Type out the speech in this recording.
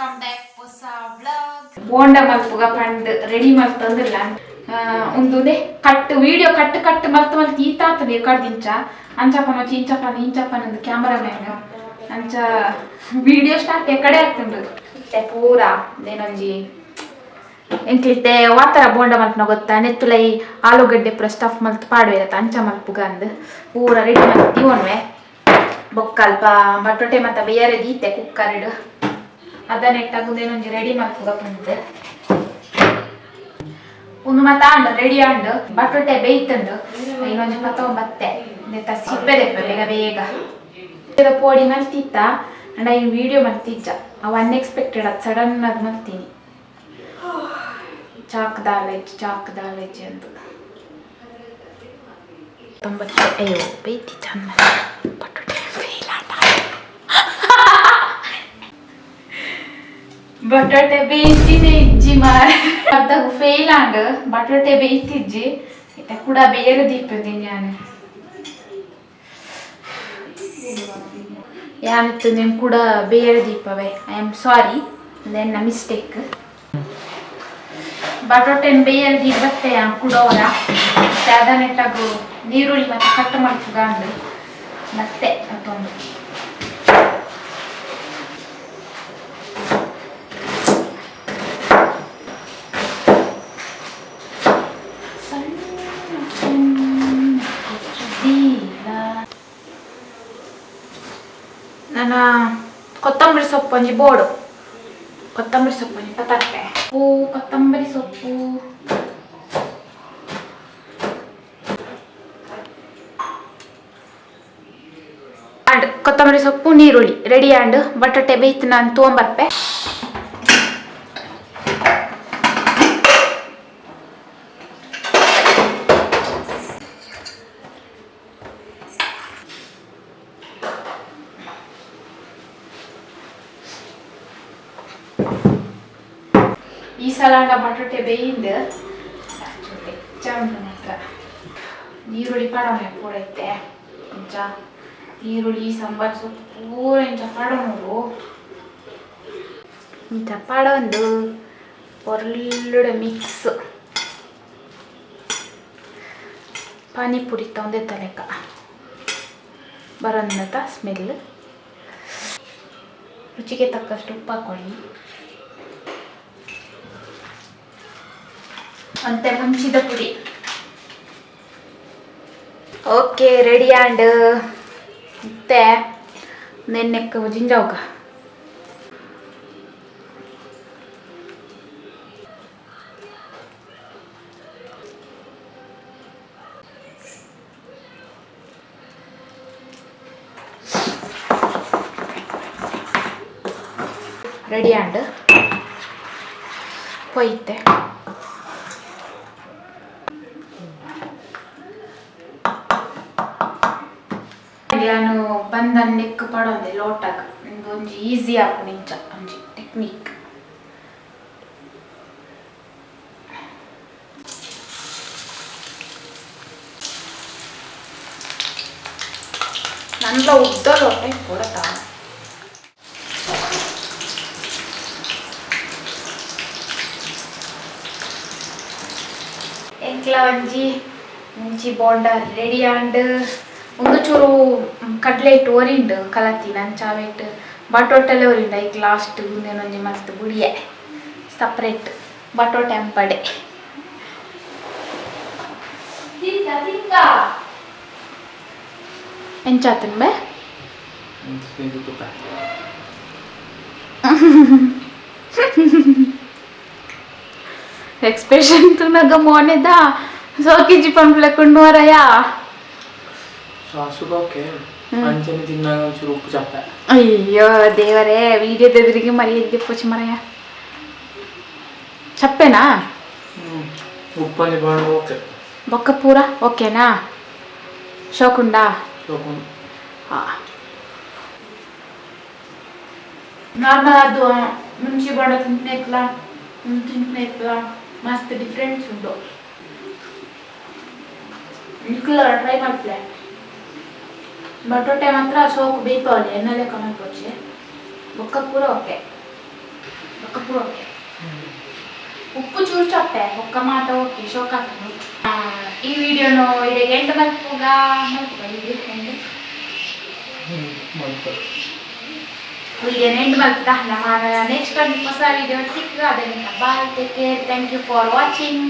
Welcome back ಹೊಸ vlog bonda ಮಲ್ಪುಗ ಪಂಡ್ ರೆಡಿ ಮಲ್ತಂದಿಲ್ಲ ಒಂದುದೆ ಕಟ್ ವಿಡಿಯೋ ಕಟ್ ಕಟ್ ಮಲ್ತ್ ಮಲ್ತ್ ಈತಾತ ಕಡ್ದಿಂಚ ಅಂಚಪ್ಪನ ಇಂಚಪ್ಪನ ಕ್ಯಾಮರಾ ಮ್ಯಾನ್ ಅಂಚ ವಿಡಿಯೋ ಸ್ಟಾರ್ಟ್ ಎಕಡೆ ಇತ್ತೆ ಪೂರ ಏನೊಂಜಿ ಎಂಕ್ಲಿತ್ತೆ ವಾತರ ಬೋಂಡ ಮಲ್ಪನ ಗೊತ್ತಾ? ನೆತ್ತುಲೈ ಆಲೂಗಡ್ಡೆ ಪುರ ಸ್ಟಫ್ ಮಲ್ತ್ ಪಾಡುವೆ ಅಂಚ ಮಲ್ಪುಗ ಅಂದ್. ಪೂರ ರೆಡಿ ಮಲ್ತಿ ಒನ್ವೆ ಬೊಕ್ಕಲ್ಪ ಬಟಾಟೆ ಮತ್ತೆ ಬೇರೆ ದೀತೆ ಕುಕ್ಕರ್ಡ್ ಅದನ್ನ ಇಟ್ಟಾಗುದೇನೊಂಜಿ ರೆಡಿ ಪಂಡ್ ಒಂದು ಮತ್ತ ಅಂಡ ರೆಡಿ ಆಂಡ್ ಬಟೊಟೆ ಬೇಯ್ತಂಡು ಇನ್ನೊಂದು ಮತ್ತ ಬತ್ತೆ ಸಿಪ್ಪೆ ಬೇಗ ಬೇಗ. ಪೋಡಿ ಮಲ್ತಿತ್ತ. ಅಂಡ ಈ ವಿಡಿಯೋ ಮಲ್ತಿಜ್ಜ ಅವು ಅನ್ಎಕ್ಸ್ಪೆಕ್ಟೆಡ್ ಅದು ಸಡನ್ ಅದ್ ಮಲ್ತೀನಿ. ಚಾಕ್ ದಾಲೆಜ್ ಚಾಕ್ ದಾಲೆಜ್ ಅಂತ ತೊಂಬತ್ತು ಅಯ್ಯೋ, ಬೇಯ್ತಿ ಚಂದ. ಬಟೊಟೆ ಫೇಲ್ ಆಟ ಬಟಾಟೆ ಬೇಯಿಸಿದೆ ಇಜ್ಜಿ ಅದಾಗ ಫೇಲ್ ಆಂಡ್ ಬಟಾಟೆ ಬೇಯ್ತಿಜ್ಜಿ. ಇತ್ತ ಕೂಡ ಬೇರೆ ದೀಪದೆ ನಾನು. ಯಾನಿತ್ತು ನಿಮ್ ಕೂಡ ಬೇರೆ ದೀಪವೇ? ಐ ಆಮ್ ಸಾರಿ ನನ್ನ ಮಿಸ್ಟೇಕ್ ಬಟಾಟೆನ್ ಬೇರೆ ದೀಪತ್ತೆ ಕುಡೋರ ಮತ್ತೆ ಅದನ್ನಿಟ್ಟಾಗು ನೀರುಳ್ಳಿ ಮತ್ತೆ ಕಟ್ ಮಾಡ್ಕೊಂಡು ಮತ್ತೆ ಮತ್ತೊಂದು. ನನ್ನ ಕೊತ್ತಂಬರಿ ಸೊಪ್ಪು ಒಂಜಿ ಬೋಡು. ಕೊತ್ತಂಬರಿ ಸೊಪ್ಪು ಒಂಜಿ ಪತರ್ಪೆ. ಉಪ್ಪು ಕೊತ್ತಂಬರಿ ಸೊಪ್ಪು. ಆಂಡ್, ಕೊತ್ತಂಬರಿ ಸೊಪ್ಪು, ನೀರುಳ್ಳಿ. ರೆಡಿ ಆ್ಯಂಡ್ ಬಟಾಟೆ ಬೇಯ್ತು ನಾನು ತೊಗೊಂಬರ್ಪೆ ಈ ಸಲ ಅಂಡ ಬಟಾಟೆ ಬೇಯಿಂದ ಮಾತ್ರ ಈರುಳ್ಳಿ ಪಡೋಣ ಪೂರೈತೆ ಇಂಚ ಈರುಳ್ಳಿ, ಸಾಂಬಾರ್ ಸೊಪ್ಪು ಪೂರ ಇಂಚ ಪಡೋಣರು ಇಂಚ ಪಡೊಂದು ಒಳ್ಳೆ ಮಿಕ್ಸ್ ಪಾನಿಪುರಿ ತೊಂದೆ ತಲೆಕ ಬರೋಂದತ ಸ್ಮೆಲ್ ರುಚಿಗೆ ತಕ್ಕಷ್ಟು ಉಪ್ಪು ಹಾಕೊಳ್ಳಿ ಮತ್ತೆ ಮುಂಚಿದ ಪುಡಿ. ಓಕೆ ರೆಡಿ ಆ್ಯಂಡ್ ಮತ್ತೆ ನೆನ್ನೆಕ್ಕ ಜಿಂಜಾವ್ಗ. ರೆಡಿ ಆ್ಯಂಡ್ ಹೊಯ್ತೆ ನಾನು ಬಂದ ನೆಕ್ ಪಡೋದೆ ಲೋಟಾಗ ನಿಮ್ಗೆ ಒಂಜಿ ಈಸಿ ನಿಂಚ, ಒಂಜಿ ಟೆಕ್ನಿಕ್. ನಂದ ಉದ್ದ ಲೋಟ ಕೊಡತಾ. ಎಂಕ್ಲ ಒಂಜಿ ಮುಂಚಿ ಬೋಂಡ ರೆಡಿ ಆಂಡ್ ಒಂದು ಚೂರು ಕಡ್ಲೆಟ್ ಒರಿಂಡು ಕಲತಿ ನಂಚಾವೆಟ್ ಬಟೋಟೆಲ್ಲ ಒರಿಂಡು ಐಕ್ ಲಾಸ್ಟ್ ಒಂದೇನೊಂಜಿ ಮಸ್ತ್ ಬುಡಿಯೆ ಸಪ್ರೇಟ್ ಬಟೋಟೆ ಅಂಪಡೆ ಎಂಚಾತನ್ ಬೇ? ಎಕ್ಸ್ಪ್ರೆಷನ್ ತುನಗ ಮೋನೆದ? ಸೋಕಿಜಿ ಪಂಪ್ಲೆ ವರಯ ಸಾಸುಗ ಓಕೆ ಅಂಚನೆ ತಿನ್ನಾಗ ಒಂಚೂರು ಉಪ್ಪು ಚಪ್ಪೆ ಅಯ್ಯೋ ದೇವರೇ ವಿಡಿಯೋದ ಎದುರಿಗೆ ಮರೆಯದ್ದೆ ಪೂಜೆ ಮರಯ ಚಪ್ಪೆನಾ ಹ್ಞೂ ಉಪ್ಪಲ್ಲಿ ಬಾಣ ಓಕೆ ಬೊಕ್ಕ ಪೂರ ಓಕೆನಾ ಶೋಕುಂಡಾ ತಗೊಂಡು ಹಾ ನಾರ್ಮಲ್ ಅದು ಮುಂಚೆ ಬಾಡ ತಿಂತನೇಕ್ಲ ತಿಂತನೇಕ್ಲ ಮಸ್ತ್ ಡಿಫ್ರೆನ್ಸ್ ಉಂಟು ಇಕ್ಲ ಟ್ರೈ ಮಾಡ್ತಲೆ ಬಟಾಟೆ ಮಾತ್ರ ಸೋಕು ದೀಪಾವಳಿ ಎಣ್ಣೆಲೆ ಕಮ್ಮಿ ಪೋಚೆ ಬೊಕ್ಕ ಪೂರ ಓಕೆ ಬೊಕ್ಕ ಪೂರ ಓಕೆ ಉಪ್ಪು ಚೂರು ಚಪ್ಪೆ ಒಕ್ಕ ಮಾತ ಓಕೆ ಶೋಕ ಈ ವಿಡಿಯೋನು ಇದೆ ಎಂಟು ಬರ್ತುಗ ಈಗ ಎಂಟು ಬರ್ತಾ ನಮ್ಮ ನೆಕ್ಸ್ಟ್ ಒಂದು ಹೊಸ ವಿಡಿಯೋ ಸಿಕ್ಕ ಅದರಿಂದ bye take care thank you for watching